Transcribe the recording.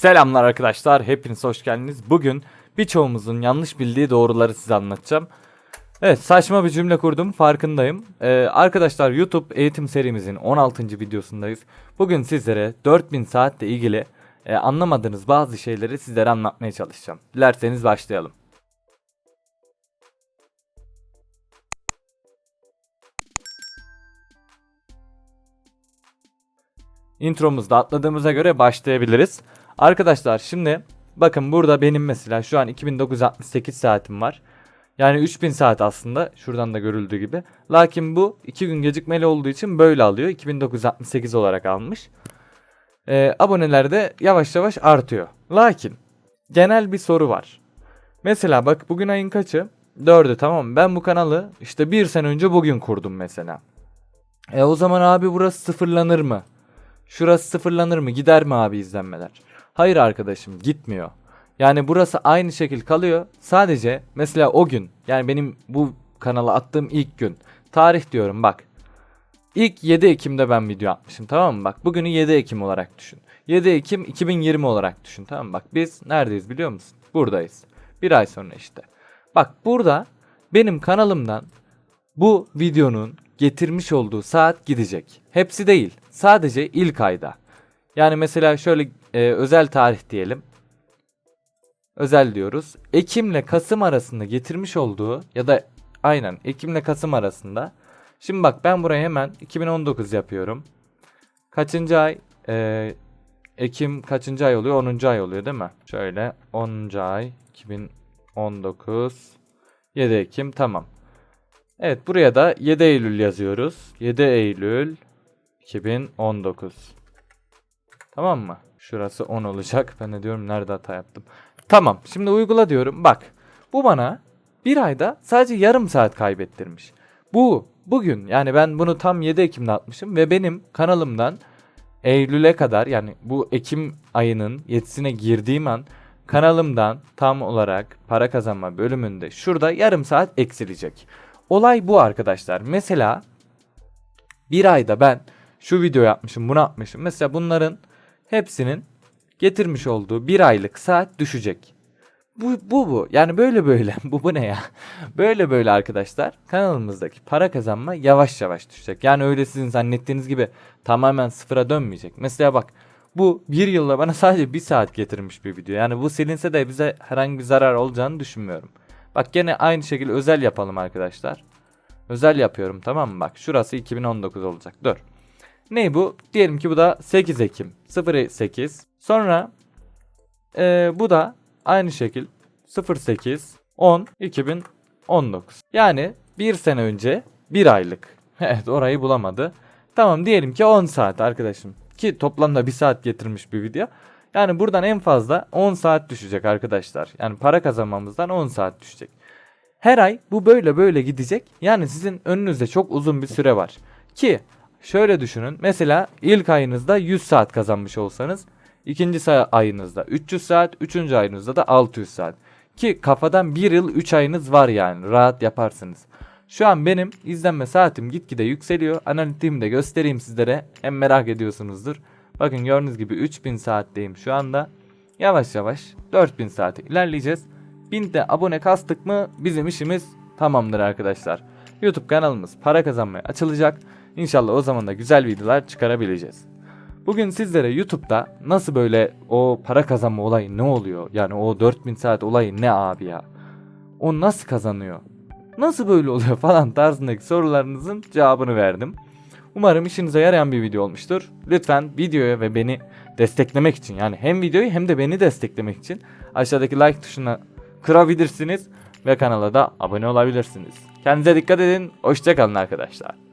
Selamlar arkadaşlar, hepiniz hoş geldiniz. Bugün birçoğumuzun yanlış bildiği doğruları size anlatacağım. Evet, saçma bir cümle kurdum, farkındayım. Ee, arkadaşlar YouTube eğitim serimizin 16. videosundayız. Bugün sizlere 4000 saatle ilgili e, anlamadığınız bazı şeyleri sizlere anlatmaya çalışacağım. Dilerseniz başlayalım. Intromuzda atladığımıza göre başlayabiliriz. Arkadaşlar şimdi bakın burada benim mesela şu an 2968 saatim var. Yani 3000 saat aslında şuradan da görüldüğü gibi. Lakin bu 2 gün gecikmeli olduğu için böyle alıyor. 2968 olarak almış. Ee, aboneler de yavaş yavaş artıyor. Lakin genel bir soru var. Mesela bak bugün ayın kaçı? 4'ü tamam? Ben bu kanalı işte bir sene önce bugün kurdum mesela. E o zaman abi burası sıfırlanır mı? Şurası sıfırlanır mı? Gider mi abi izlenmeler? Hayır arkadaşım gitmiyor. Yani burası aynı şekil kalıyor. Sadece mesela o gün yani benim bu kanala attığım ilk gün. Tarih diyorum bak. İlk 7 Ekim'de ben video atmışım tamam mı? Bak bugünü 7 Ekim olarak düşün. 7 Ekim 2020 olarak düşün tamam mı? Bak biz neredeyiz biliyor musun? Buradayız. Bir ay sonra işte. Bak burada benim kanalımdan bu videonun getirmiş olduğu saat gidecek. Hepsi değil. Sadece ilk ayda. Yani mesela şöyle e, özel tarih diyelim. Özel diyoruz. Ekim ile Kasım arasında getirmiş olduğu ya da aynen Ekim ile Kasım arasında. Şimdi bak ben buraya hemen 2019 yapıyorum. Kaçıncı ay? E, Ekim kaçıncı ay oluyor? 10. ay oluyor değil mi? Şöyle 10. ay 2019 7 Ekim tamam. Evet buraya da 7 Eylül yazıyoruz. 7 Eylül 2019. Tamam mı? Şurası 10 olacak. Ben de diyorum nerede hata yaptım. Tamam şimdi uygula diyorum. Bak bu bana bir ayda sadece yarım saat kaybettirmiş. Bu bugün yani ben bunu tam 7 Ekim'de atmışım ve benim kanalımdan Eylül'e kadar yani bu Ekim ayının 7'sine girdiğim an kanalımdan tam olarak para kazanma bölümünde şurada yarım saat eksilecek. Olay bu arkadaşlar. Mesela bir ayda ben şu video yapmışım bunu yapmışım. Mesela bunların hepsinin getirmiş olduğu bir aylık saat düşecek. Bu bu bu. Yani böyle böyle. bu bu ne ya? Böyle böyle arkadaşlar. Kanalımızdaki para kazanma yavaş yavaş düşecek. Yani öyle sizin zannettiğiniz gibi tamamen sıfıra dönmeyecek. Mesela bak bu bir yılda bana sadece bir saat getirmiş bir video. Yani bu silinse de bize herhangi bir zarar olacağını düşünmüyorum. Bak gene aynı şekilde özel yapalım arkadaşlar. Özel yapıyorum tamam mı? Bak şurası 2019 olacak. Dur. Ne bu? Diyelim ki bu da 8 Ekim 08. Sonra ee, bu da aynı şekil 08 10 2019. Yani bir sene önce bir aylık. Evet orayı bulamadı. Tamam diyelim ki 10 saat arkadaşım. Ki toplamda bir saat getirmiş bir video. Yani buradan en fazla 10 saat düşecek arkadaşlar. Yani para kazanmamızdan 10 saat düşecek. Her ay bu böyle böyle gidecek. Yani sizin önünüzde çok uzun bir süre var. Ki şöyle düşünün. Mesela ilk ayınızda 100 saat kazanmış olsanız ikinci ayınızda 300 saat, üçüncü ayınızda da 600 saat. Ki kafadan 1 yıl 3 ayınız var yani rahat yaparsınız. Şu an benim izlenme saatim gitgide yükseliyor. Analitiğimi de göstereyim sizlere. Hem merak ediyorsunuzdur. Bakın gördüğünüz gibi 3000 saatteyim şu anda. Yavaş yavaş 4000 saate ilerleyeceğiz. 1000 de abone kastık mı bizim işimiz tamamdır arkadaşlar. YouTube kanalımız para kazanmaya açılacak. İnşallah o zaman da güzel videolar çıkarabileceğiz. Bugün sizlere YouTube'da nasıl böyle o para kazanma olayı ne oluyor? Yani o 4000 saat olayı ne abi ya? O nasıl kazanıyor? Nasıl böyle oluyor falan tarzındaki sorularınızın cevabını verdim. Umarım işinize yarayan bir video olmuştur. Lütfen videoya ve beni desteklemek için yani hem videoyu hem de beni desteklemek için aşağıdaki like tuşuna kırabilirsiniz ve kanala da abone olabilirsiniz. Kendinize dikkat edin. Hoşçakalın arkadaşlar.